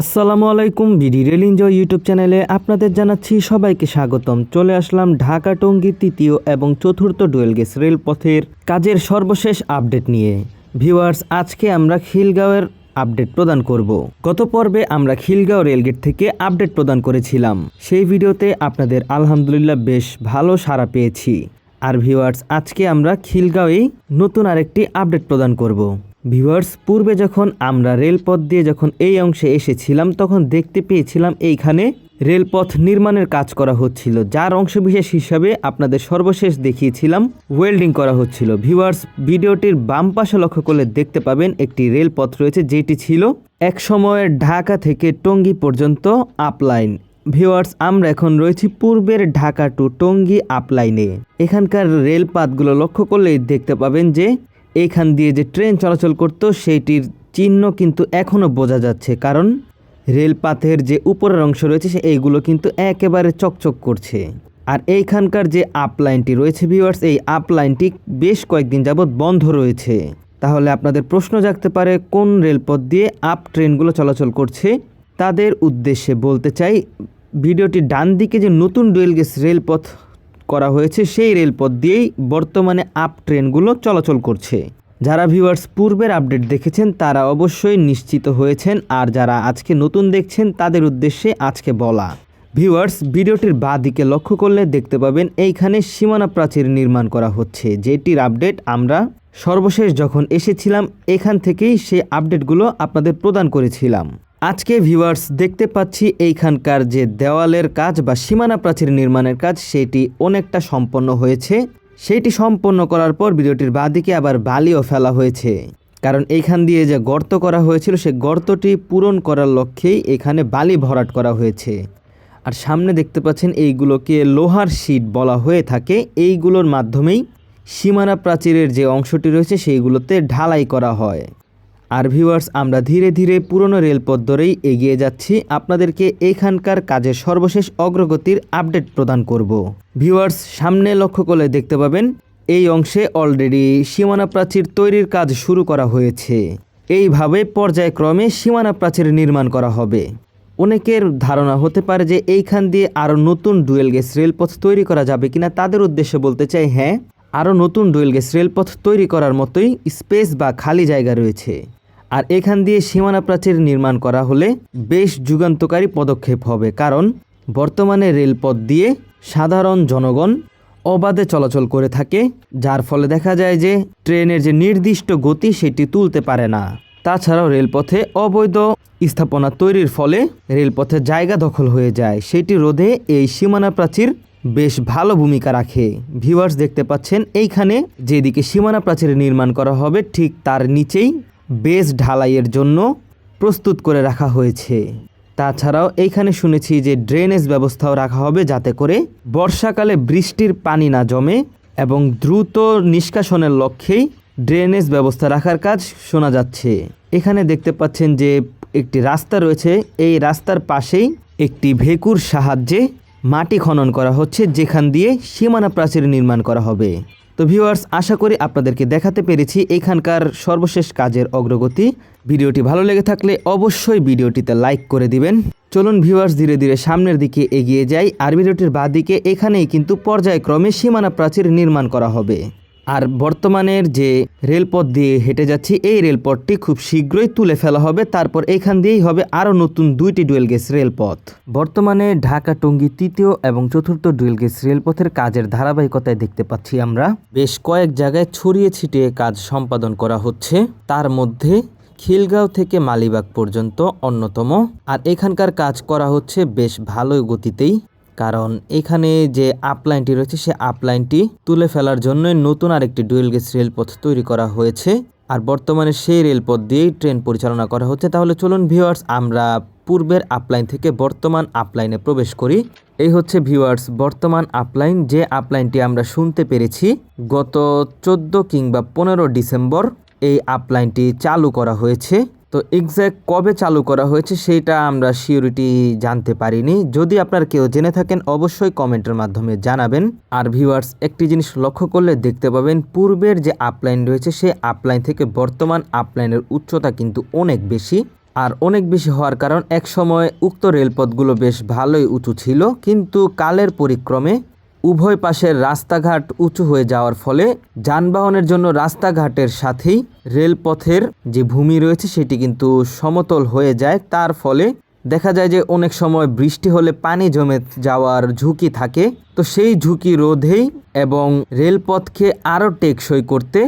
আসসালামু আলাইকুম BD rail enjoy YouTube চ্যানেলে আপনাদের জানাচ্ছি সবাইকে স্বাগতম। চলে আসলাম ঢাকা টঙ্গী তৃতীয় এবং চতুর্থ ডুয়েল গেস রেলপথের কাজের সর্বশেষ আপডেট নিয়ে। ভিউয়ার্স, আজকে আমরা খিলগাঁওয়ের আপডেট প্রদান করব। গত পর্বে আমরা খিলগাঁও রেলগেট থেকে আপডেট প্রদান করেছিলাম। সেই ভিডিওতে আপনাদের আলহামদুলিল্লাহ বেশ ভালো সাড়া পেয়েছি। আর ভিউয়ার্স, আজকে আমরা খিলগাঁওয়েই নতুন আরেকটি আপডেট প্রদান করব। ভিউয়ার্স পূর্বে যখন আমরা রেলপথ দিয়ে যখন এই অংশে এসেছিলাম, তখন দেখতে পেয়েছিলাম এইখানে রেলপথ নির্মাণের কাজ করা হচ্ছিল। যার অংশবিশেষ হিসাবে আপনাদের সর্বশেষ দেখিয়েছিলাম ওয়েল্ডিং করা হচ্ছিল। ভিউয়ার্স ভিডিওটির বাম পাশে লক্ষ্য করলে দেখতে পাবেন একটি রেলপথ রয়েছে, যেটি ছিল এক সময়ের ঢাকা থেকে টঙ্গী পর্যন্ত আপলাইন ভিউয়ার্স আমরা এখন রয়েছি পূর্বের ঢাকা টু টঙ্গী আপলাইনে এখানকার রেলপাতগুলো লক্ষ্য করলেই দেখতে পাবেন যে এইখান দিয়ে যে ট্রেন চলাচল করতো, সেইটির চিহ্ন কিন্তু এখনও বোঝা যাচ্ছে। কারণ রেলপাথের যে উপরের অংশ রয়েছে, সে এইগুলো কিন্তু একেবারে চকচক করছে। আর এইখানকার যে আপ লাইনটি রয়েছে ভিউয়ার্স এই আপ লাইনটি বেশ কয়েকদিন যাবৎ বন্ধ রয়েছে। তাহলে আপনাদের প্রশ্ন জাগতে পারে, কোন রেলপথ দিয়ে আপ ট্রেনগুলো চলাচল করছে? তাদের উদ্দেশ্যে বলতে চাই ভিডিওটির ডান দিকে যে নতুন ডুয়েল গেস রেলপথ করা হয়েছে সেই রেলপথ দিয়েই বর্তমানে আপ ট্রেনগুলো চলাচল করছে। যারা ভিউয়ার্স পূর্বের আপডেট দেখেছেন, তারা অবশ্যই নিশ্চিত হয়েছেন আর যারা আজকে নতুন দেখছেন, তাদের উদ্দেশ্যে আজকে বলা। ভিউয়ার্স ভিডিওটির বাঁ দিকে লক্ষ্য করলে দেখতে পাবেন, এইখানে সীমানা প্রাচীর নির্মাণ করা হচ্ছে। যেটির আপডেট আমরা সর্বশেষ যখন এসেছিলাম, এখান থেকেই সেই আপডেটগুলো আপনাদের প্রদান করেছিলাম। আজকে ভিউয়ার্স দেখতে পাচ্ছি এইখানকার যে দেওয়ালের কাজ বা সীমানা প্রাচীর নির্মাণের কাজ, সেটি অনেকটা সম্পন্ন হয়েছে। সেইটি সম্পন্ন করার পর ভিডিওটির বাঁদিকে আবার বালিও ফেলা হয়েছে। কারণ এইখান দিয়ে যে গর্ত করা হয়েছিল, সে গর্তটি পূরণ করার লক্ষ্যেই এখানে বালি ভরাট করা হয়েছে। আর সামনে দেখতে পাচ্ছেন এইগুলোকে লোহার শিট বলা হয়ে থাকে। এইগুলোর মাধ্যমেই সীমানা প্রাচীরের যে অংশটি রয়েছে, সেইগুলোতে ঢালাই করা হয়। আর ভিউয়ার্স আমরা ধীরে ধীরে পুরনো রেলপথ ধরেই এগিয়ে যাচ্ছি। আপনাদেরকে এখানকার কাজের সর্বশেষ অগ্রগতির আপডেট প্রদান করব। ভিউয়ার্স সামনে লক্ষ্য করলে দেখতে পাবেন, এই অংশে অলরেডি সীমানা প্রাচীর তৈরির কাজ শুরু করা হয়েছে। এইভাবে পর্যায়ক্রমে সীমানা প্রাচীর নির্মাণ করা হবে। অনেকের ধারণা হতে পারে যে এইখান দিয়ে আরও নতুন ডুয়েল গেস রেলপথ তৈরি করা যাবে কিনা তাদের উদ্দেশ্যে বলতে চাই হ্যাঁ আরও নতুন ডুয়েল গেস রেলপথ তৈরি করার মতোই স্পেস বা খালি জায়গা রয়েছে। আর এখান দিয়ে সীমানা প্রাচীর নির্মাণ করা হলে বেশ যুগান্তকারী পদক্ষেপ হবে, কারণ বর্তমানে রেলপথ দিয়ে সাধারণ জনগণ অবাধে চলাচল করে থাকে, যার ফলে দেখা যায় যে ট্রেনের যে নির্দিষ্ট গতি সেটি তুলতে পারে না। তাছাড়াও রেলপথে অবৈধ স্থাপনা তৈরির ফলে রেলপথে জায়গা দখল হয়ে যায়, সেটি রোধে এই সীমানা প্রাচীর বেশ ভালো ভূমিকা রাখে। ভিউয়ার্স, দেখতে পাচ্ছেন, এইখানে যেদিকে সীমানা প্রাচীর নির্মাণ করা হবে, ঠিক তার নিচেই বেস ঢালাইয়ের জন্য প্রস্তুত করে রাখা হয়েছে। তাছাড়াও এইখানে শুনেছি যে ড্রেনেজ ব্যবস্থাও রাখা হবে যাতে করে বর্ষাকালে বৃষ্টির পানি না জমে এবং দ্রুত নিষ্কাশনের লক্ষ্যেই ড্রেনেজ ব্যবস্থা রাখার কাজ শোনা যাচ্ছে। এখানে দেখতে পাচ্ছেন যে একটি রাস্তা রয়েছে। এই রাস্তার পাশেই একটি ভেকুর সাহায্যে মাটি খনন করা হচ্ছে, যেখান দিয়ে সীমানা প্রাচীর নির্মাণ করা হবে। তো ভিউয়ার্স আশা করি আপনাদেরকে দেখাতে পেরেছি এখানকার সর্বশেষ কাজের অগ্রগতি। ভিডিওটি ভালো লেগে থাকলে অবশ্যই ভিডিওটিতে লাইক করে দিবেন। চলুন ভিউয়ার্স ধীরে ধীরে সামনের দিকে এগিয়ে যাই। আর ভিডিওটির বাঁ দিকে এখানেই কিন্তু পর্যায়ক্রমে সীমানা প্রাচীর নির্মাণ করা হবে। আর বর্তমানের যে রেলপথ দিয়ে হেঁটে যাচ্ছি, এই রেলপথটি খুব শীঘ্রই তুলে ফেলা হবে। তারপর এখান দিয়েই হবে আরও নতুন দুইটি ডুয়েল গেজ রেলপথ। বর্তমানে ঢাকা টঙ্গী তৃতীয় এবং চতুর্থ ডুয়েল গেজ রেলপথের কাজের ধারাবাহিকতায় দেখতে পাচ্ছি আমরা। বেশ কয়েক জায়গায় ছড়িয়ে ছিটিয়ে কাজ সম্পাদন করা হচ্ছে। তার মধ্যে খিলগাঁও থেকে মালিবাগ পর্যন্ত অন্যতম। আর এখানকার কাজ করা হচ্ছে বেশ ভালো গতিতেই। কারণ এখানে যে আপলাইনটি রয়েছে, সে আপলাইনটি তুলে ফেলার জন্য নতুন আরেকটি ডুয়েল গেজ রেলপথ তৈরি করা হয়েছে। আর বর্তমানে সেই রেলপথ দিয়েই ট্রেন পরিচালনা করা হচ্ছে। তাহলে চলুন ভিউয়ার্স আমরা পূর্বের আপলাইন থেকে বর্তমান আপলাইনে প্রবেশ করি। এই হচ্ছে ভিউয়ার্স বর্তমান আপলাইন যে আপলাইনটি আমরা শুনতে পেরেছি, গত চোদ্দ কিংবা পনেরো ডিসেম্বর এই আপলাইনটি চালু করা হয়েছে। তো এক্স্যাক্ট কবে চালু করা হয়েছে সেইটা আমরা সিওরিটি জানতে পারিনি। যদি আপনার কেউ জেনে থাকেন, অবশ্যই কমেন্টের মাধ্যমে জানাবেন। আর ভিউয়ার্স একটি জিনিস লক্ষ্য করলে দেখতে পাবেন, পূর্বের যে আপলাইন রয়েছে, সেই আপলাইন থেকে বর্তমান আপলাইনের উচ্চতা কিন্তু অনেক বেশি। আর অনেক বেশি হওয়ার কারণ এক সময় উক্ত রেলপথগুলো বেশ ভালোই উঁচু ছিল, কিন্তু কালের পরিক্রমে উভয় পাশের রাস্তাঘাট উঁচু হয়ে যাওয়ার ফলে যানবাহনের জন্য রাস্তাঘাটের সাথেই রেলপথের যে ভূমি রয়েছে সেটি কিন্তু সমতল হয়ে যায়। তার ফলে দেখা যায় যে অনেক সময় বৃষ্টি হলে পানি জমে যাওয়ার ঝুঁকি থাকে। তো সেই ঝুঁকি রোধেই এবং রেলপথকে আরও টেকসই করতে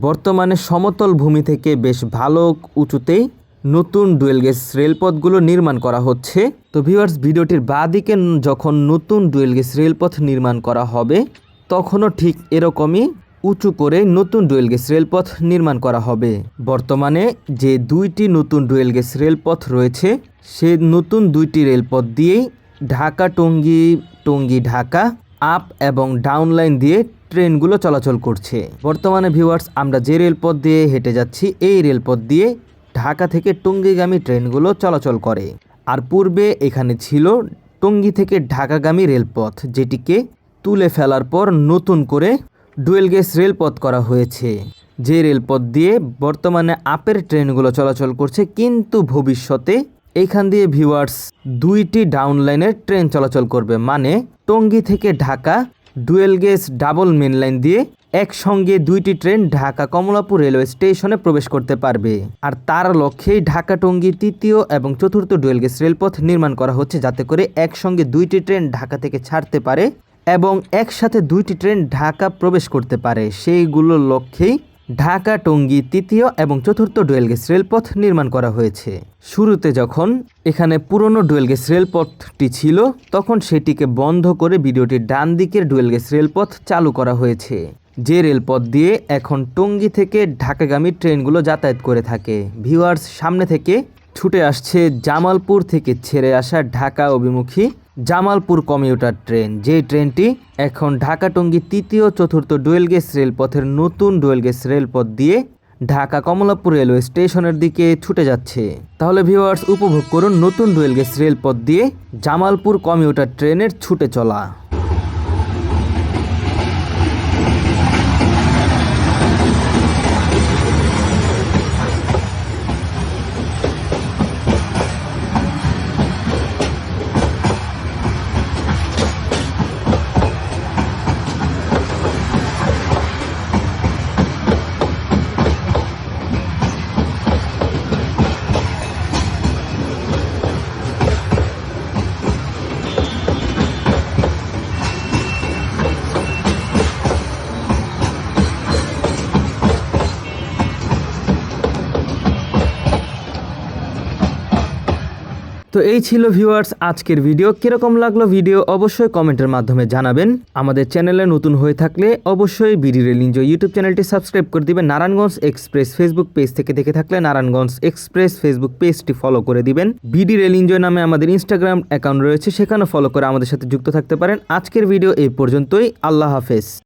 বর্তমানে সমতল ভূমি থেকে বেশ ভালো উঁচুতেই নতুন ডুয়েল গেজ রেলপথগুলো নির্মাণ করা হচ্ছে। তো ভিউয়ার্স, ভিডিওটির বাঁদিকে যখন নতুন ডুয়েল গেজ রেলপথ নির্মাণ করা হবে, তখনও ঠিক এরকমই উঁচু করে নতুন ডুয়েল গেজ রেলপথ নির্মাণ করা হবে। বর্তমানে যে দুইটি নতুন ডুয়েল গেজ রেলপথ রয়েছে, সে নতুন দুইটি রেলপথ দিয়েই ঢাকা টঙ্গী টঙ্গী ঢাকা, আপ এবং ডাউন লাইন দিয়ে ট্রেনগুলো চলাচল করছে। বর্তমানে ভিউয়ার্স, আমরা যে রেলপথ দিয়ে হেঁটে যাচ্ছি, এই রেলপথ দিয়ে ঢাকা থেকে টঙ্গীগামী ট্রেনগুলো চলাচল করে। আর পূর্বে এখানে ছিল টঙ্গী থেকে ঢাকাগামী রেলপথ, যেটিকে তুলে ফেলার পর নতুন করে ডুয়েল গেজ রেলপথ করা হয়েছে। যে রেলপথ দিয়ে বর্তমানে আপের ট্রেনগুলো চলাচল করছে, কিন্তু ভবিষ্যতে এইখান দিয়ে ভিউয়ার্স দুইটি ডাউন লাইনের ট্রেন চলাচল করবে। মানে টঙ্গী থেকে Dhaka dual gauge double main line দিয়ে একসঙ্গে দুইটি ট্রেন ঢাকা কমলাপুর রেলওয়ে স্টেশনে প্রবেশ করতে পারবে। আর তার লক্ষ্যেই ঢাকা টঙ্গী তৃতীয় এবং চতুর্থ ডুয়েল গেজ রেলপথ নির্মাণ করা হচ্ছে যাতে করে একসঙ্গে দুইটি ট্রেন ঢাকা থেকে ছাড়তে পারে এবং একসাথে দুইটি ট্রেন ঢাকা প্রবেশ করতে পারে। সেইগুলোর লক্ষ্যেই ঢাকা টঙ্গী তৃতীয় এবং চতুর্থ ডুয়েল গেজ রেলপথ নির্মাণ করা হয়েছে। শুরুতে যখন এখানে পুরনো ডুয়েল গেজ রেলপথটি ছিল, তখন সেটিকে বন্ধ করে ভিডিওটির ডান দিকের ডুয়েল গেজ রেলপথ চালু করা হয়েছে। যে রেলপথ দিয়ে এখন টঙ্গী থেকে ঢাকাগামী ট্রেনগুলো যাতায়াত করে থাকে। ভিউয়ার্স, সামনে থেকে ছুটে আসছে জামালপুর থেকে ছেড়ে আসা ঢাকা অভিমুখী জামালপুর কমিউটার ট্রেন। যে ট্রেনটি এখন ঢাকা টঙ্গী তৃতীয় চতুর্থ ডুয়েল গেজ রেলপথের নতুন ডুয়েল গেজ রেলপথ দিয়ে ঢাকা কমলাপুর রেলওয়ে স্টেশনের দিকে ছুটে যাচ্ছে। তাহলে ভিউয়ার্স, উপভোগ করুন নতুন ডুয়েল গেজ রেলপথ দিয়ে জামালপুর কমিউটার ট্রেনের ছুটে চলা। এই ছিল ভিউয়ার্স আজকের ভিডিও কীরকম লাগল ভিডিও অবশ্যই কমেন্টের মাধ্যমে জানাবেন। আমাদের চ্যানেলে নতুন হয়ে থাকলে অবশ্যই বিডি রেল ইউটিউব চ্যানেলটি সাবস্ক্রাইব করে দিবেন। নারায়ণগঞ্জ এক্সপ্রেস ফেসবুক পেজ থেকে দেখে থাকলে নারায়ণগঞ্জ এক্সপ্রেস ফেসবুক পেজটি ফলো করে দিবেন। বিডি রেল নামে আমাদের ইনস্টাগ্রাম অ্যাকাউন্ট রয়েছে, সেখানে ফলো করে আমাদের সাথে যুক্ত থাকতে পারেন। আজকের ভিডিও এই পর্যন্তই। আল্লাহ হাফেজ।